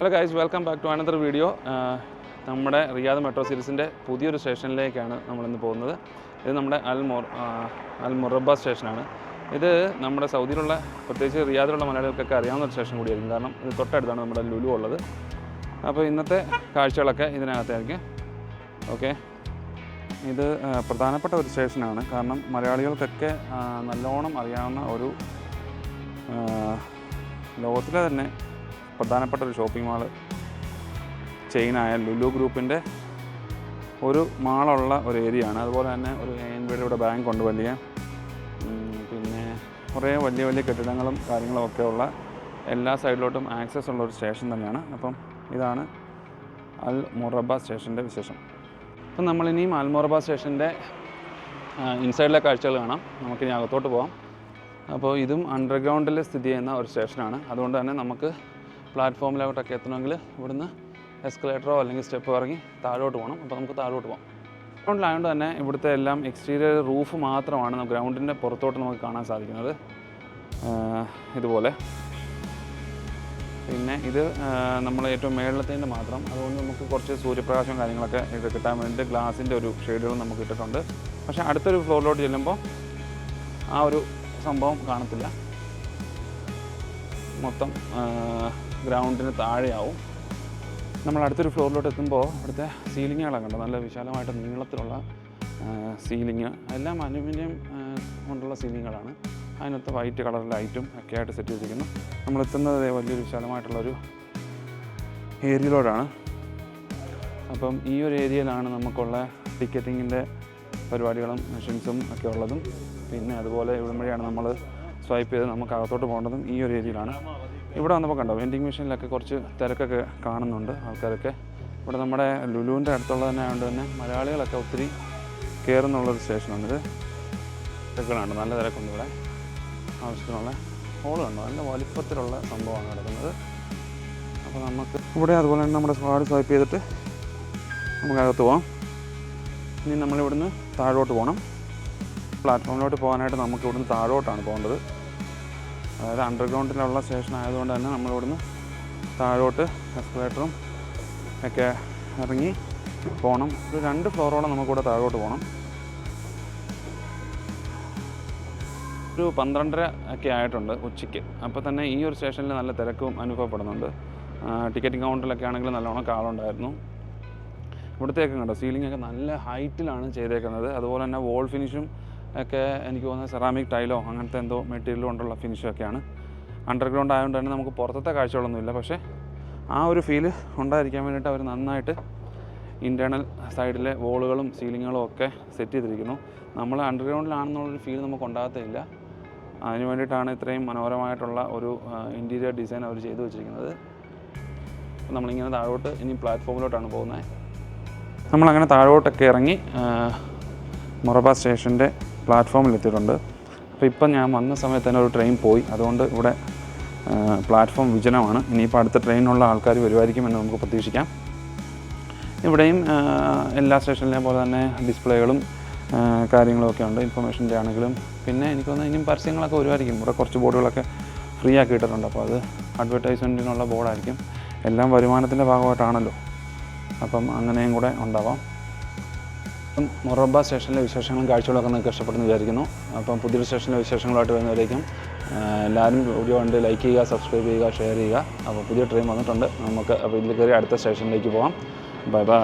Hello guys welcome back to another video നമ്മുടെ Riyadh metro സീരീസിന്റെ പുതിയൊരു സ്റ്റേഷനിലേക്കാണ് നമ്മളിന്ന് പോകുന്നത്. ഇത് നമ്മുടെ അൽ മൊർ അൽ മുറബ സ്റ്റേഷനാണ്. ഇത് നമ്മുടെ സൗദിയിലുള്ള പ്രത്യേകിച്ച് റിയാദിലുള്ള മലയാളികൾക്കൊക്കെ അറിയാവുന്ന ഒരു സ്റ്റേഷൻ കൂടിയായിരിക്കും. കാരണം ഇത് തൊട്ടടുത്താണ് നമ്മുടെ ലുലു ഉള്ളത്. അപ്പോൾ ഇന്നത്തെ കാഴ്ചകളൊക്കെ ഇതിനകത്തായിരിക്കും. ഓക്കെ ഇത് പ്രധാനപ്പെട്ട ഒരു സ്റ്റേഷനാണ്. കാരണം മലയാളികൾക്കൊക്കെ നല്ലോണം അറിയാവുന്ന ഒരു ലോകത്തിലെ തന്നെ പ്രധാനപ്പെട്ട ഒരു ഷോപ്പിംഗ് മാൾ ചെയിനായ ലുലു ഗ്രൂപ്പിന്റെ ഒരു മാളുള്ള ഒരു ഏരിയയാണ് അതുപോലെ തന്നെ ഒരു എൻ ബിയുടെ ഇവിടെ ബാങ്ക് ഉണ്ട് വലിയ. പിന്നെ കുറേ വലിയ വലിയ കെട്ടിടങ്ങളും കാര്യങ്ങളും ഒക്കെ ഉള്ള എല്ലാ സൈഡിലോട്ടും ആക്സസ് ഉള്ള ഒരു സ്റ്റേഷൻ തന്നെയാണ്. അപ്പം ഇതാണ് അൽ മൊറബ സ്റ്റേഷന്റെ വിശേഷം. അപ്പം നമ്മളിനിയും അൽ മൊറബ സ്റ്റേഷന്റെ ഇൻസൈഡിലെ കാഴ്ചകൾ കാണാം. നമുക്കിനി അകത്തോട്ട് പോകാം അപ്പോൾ ഇതും അണ്ടർഗ്രൗണ്ടിൽ സ്ഥിതി ചെയ്യുന്ന ഒരു സ്റ്റേഷനാണ് അതുകൊണ്ട് തന്നെ നമുക്ക് പ്ലാറ്റ്ഫോമിലോട്ടൊക്കെ എത്തണമെങ്കിൽ ഇവിടുന്ന് എസ്കലേറ്ററോ അല്ലെങ്കിൽ സ്റ്റെപ്പ് ഇറങ്ങി താഴോട്ട് പോകണം. അപ്പോൾ നമുക്ക് താഴോട്ട് പോകാം. ഗ്രൗണ്ടിലായതുകൊണ്ട് തന്നെ ഇവിടുത്തെ എല്ലാം എക്സ്റ്റീരിയർ റൂഫ് മാത്രമാണ് ഗ്രൗണ്ടിന്റെ പുറത്തോട്ട് നമുക്ക് കാണാൻ സാധിക്കുന്നത്. ഇതുപോലെ. പിന്നെ ഇത് നമ്മൾ ഏറ്റവും മേളത്തേന്റെ മാത്രം. അതുകൊണ്ട് നമുക്ക് കുറച്ച് സൂര്യപ്രകാശം കാര്യങ്ങളൊക്കെ ഇത് കിട്ടാൻ വേണ്ടി ഗ്ലാസിന്റെ ഒരു ഷെയ്ഡുകൾ നമുക്ക് ഇട്ടിട്ടുണ്ട്. പക്ഷേ അടുത്തൊരു ഫ്ലോറിലോട്ട് ചെല്ലുമ്പോൾ ആ ഒരു സംഭവം കാണത്തില്ല. മൊത്തം ഗ്രൗണ്ടിന് താഴെയാവും. നമ്മൾ അടുത്തൊരു ഫ്ലോറിലോട്ട് എത്തുമ്പോൾ അവിടുത്തെ സീലിങ്ങുകളൊക്കെ ഉണ്ട് നല്ല വിശാലമായിട്ട് നീളത്തിലുള്ള സീലിങ്. എല്ലാം അലുമിനിയം കൊണ്ടുള്ള സീലിങ്ങുകളാണ്. അതിനകത്ത് വൈറ്റ് കളർ ലൈറ്റും ഒക്കെ ആയിട്ട് സെറ്റ് ചെയ്തിരിക്കുന്നു. നമ്മൾ എത്തുന്നത് വലിയൊരു വിശാലമായിട്ടുള്ളൊരു ഏരിയയിലോടാണ് അപ്പം ഈ ഒരു ഏരിയയിലാണ് നമുക്കുള്ള ടിക്കറ്റിങ്ങിന്റെ പരിപാടികളും മെഷീൻസും ഒക്കെ ഉള്ളതും. പിന്നെ അതുപോലെ ഇവിടെ വഴിയാണ് നമ്മൾ സ്വൈപ്പ് ചെയ്ത് നമുക്ക് അകത്തോട്ട് പോകേണ്ടതും ഈ ഒരു ഏരിയയിലാണ്. ഇവിടെ വന്നപ്പോൾ കണ്ടോ വെൻഡിങ് മെഷീനിലൊക്കെ കുറച്ച് തിരക്കൊക്കെ കാണുന്നുണ്ട് ആൾക്കാരൊക്കെ. ഇവിടെ നമ്മുടെ ലുലുവിന്റെ അടുത്തുള്ള തന്നെ ആയതുകൊണ്ട് തന്നെ മലയാളികളൊക്കെ ഒത്തിരി കയറുന്നുള്ളൊരു സ്റ്റേഷനാണിത് തിരക്കുകളുണ്ട് നല്ല തിരക്കുണ്ട് ഇവിടെ. ആവശ്യത്തിനുള്ള ഹോളുണ്ട് നല്ല വലിപ്പത്തിലുള്ള സംഭവമാണ് നടക്കുന്നത്. അപ്പോൾ നമുക്ക് ഇവിടെ അതുപോലെ തന്നെ നമ്മുടെ കാർഡ് സ്വൈപ്പ് ചെയ്തിട്ട് നമുക്ക് അകത്ത് പോകാം ഇനി നമ്മളിവിടുന്ന് താഴോട്ട് പോകണം പ്ലാറ്റ്ഫോമിലോട്ട് പോകാനായിട്ട് നമുക്ക് ഇവിടുന്ന് താഴോട്ടാണ് പോകേണ്ടത്. അതായത് അണ്ടർഗ്രൗണ്ടിലുള്ള സ്റ്റേഷൻ ആയതുകൊണ്ട് തന്നെ നമ്മളിവിടുന്ന് താഴോട്ട് എസ്കലേറ്ററും ഒക്കെ ഇറങ്ങി പോകണം ഒരു രണ്ട് ഫ്ലോറോളം നമുക്കിവിടെ താഴോട്ട് പോകണം ഒരു പന്ത്രണ്ടര ഒക്കെ ആയിട്ടുണ്ട് ഉച്ചയ്ക്ക്. അപ്പോൾ തന്നെ ഈ ഒരു സ്റ്റേഷനിൽ നല്ല തിരക്കും അനുഭവപ്പെടുന്നുണ്ട്. ടിക്കറ്റിംഗ് കൗണ്ടറിലൊക്കെ ആണെങ്കിൽ നല്ലോണം കാളുണ്ടായിരുന്നു ഇവിടുത്തേക്കും കണ്ടോ? സീലിംഗ് ഒക്കെ നല്ല ഹൈറ്റിലാണ് ചെയ്തേക്കുന്നത്. അതുപോലെ തന്നെ വോൾ ഫിനിഷും ഒക്കെ എനിക്ക് തോന്നുന്നത് സെറാമിക് ടൈലോ അങ്ങനത്തെ എന്തോ മെറ്റീരിയൽ കൊണ്ടുള്ള ഫിനിഷൊക്കെയാണ് അണ്ടർഗ്രൗണ്ട് ആയതുകൊണ്ട് തന്നെ നമുക്ക് പുറത്തത്തെ കാഴ്ചകളൊന്നുമില്ല പക്ഷേ ആ ഒരു ഫീൽ ഉണ്ടായിരിക്കാൻ വേണ്ടിയിട്ട് അവർ നന്നായിട്ട് ഇന്റേർണൽ സൈഡിലെ വോളുകളും സീലിങ്ങുകളും ഒക്കെ സെറ്റ് ചെയ്തിരിക്കുന്നു. നമ്മൾ അണ്ടർഗ്രൗണ്ടിലാണെന്നുള്ളൊരു ഫീൽ നമുക്ക് ഉണ്ടാകത്തില്ല അതിന് വേണ്ടിയിട്ടാണ് ഇത്രയും മനോഹരമായിട്ടുള്ള ഒരു ഇന്റീരിയർ ഡിസൈൻ അവർ ചെയ്തു വെച്ചിരിക്കുന്നത്. നമ്മളിങ്ങനെ താഴോട്ട് ഇനി പ്ലാറ്റ്ഫോമിലോട്ടാണ് പോകുന്നത്. നമ്മളങ്ങനെ താഴോട്ടൊക്കെ ഇറങ്ങി മൊറബ സ്റ്റേഷന്റെ പ്ലാറ്റ്ഫോമിൽ എത്തിയിട്ടുണ്ട് അപ്പോൾ ഇപ്പം ഞാൻ വന്ന സമയത്ത് തന്നെ ഒരു ട്രെയിൻ പോയി. അതുകൊണ്ട് ഇവിടെ പ്ലാറ്റ്ഫോം വിജനമാണ്. ഇനിയിപ്പോൾ അടുത്ത ട്രെയിനുള്ള ആൾക്കാർ വരുമായിരിക്കുമെന്ന് നമുക്ക് പ്രതീക്ഷിക്കാം. ഇവിടെയും എല്ലാ സ്റ്റേഷനിലെ പോലെ തന്നെ ഡിസ്പ്ലേകളും കാര്യങ്ങളൊക്കെ ഉണ്ട്. ഇൻഫർമേഷന്റെ ആണെങ്കിലും. പിന്നെ എനിക്ക് തോന്നുന്നു ഇനിയും പരസ്യങ്ങളൊക്കെ വരുമായിരിക്കും. ഇവിടെ കുറച്ച് ബോർഡുകളൊക്കെ ഫ്രീ ആക്കി ഇട്ടിട്ടുണ്ട്. അപ്പോൾ അത് അഡ്വർടൈസ്മെന്റിനുള്ള ബോർഡായിരിക്കും എല്ലാം വരുമാനത്തിന്റെ ഭാഗമായിട്ടാണല്ലോ. അപ്പം അങ്ങനെയും കൂടെ ഉണ്ടാവാം. മൊറബ സ്റ്റേഷനിലെ വിശേഷങ്ങളും കാഴ്ചകളൊക്കെ നിങ്ങൾക്ക് ഇഷ്ടപ്പെടുന്നു വിചാരിക്കുന്നു. അപ്പം പുതിയൊരു സ്റ്റേഷനിലെ വിശേഷങ്ങളായിട്ട് വരുന്നവരേക്കും എല്ലാവരും വീഡിയോ കണ്ട് ലൈക്ക് ചെയ്യുക സബ്സ്ക്രൈബ് ചെയ്യുക ഷെയർ ചെയ്യുക. അപ്പോൾ പുതിയ ട്രെയിൻ വന്നിട്ടുണ്ട്. നമുക്ക് അപ്പോൾ ഇതിൽ കയറി അടുത്ത സ്റ്റേഷനിലേക്ക് പോകാം. Bye bye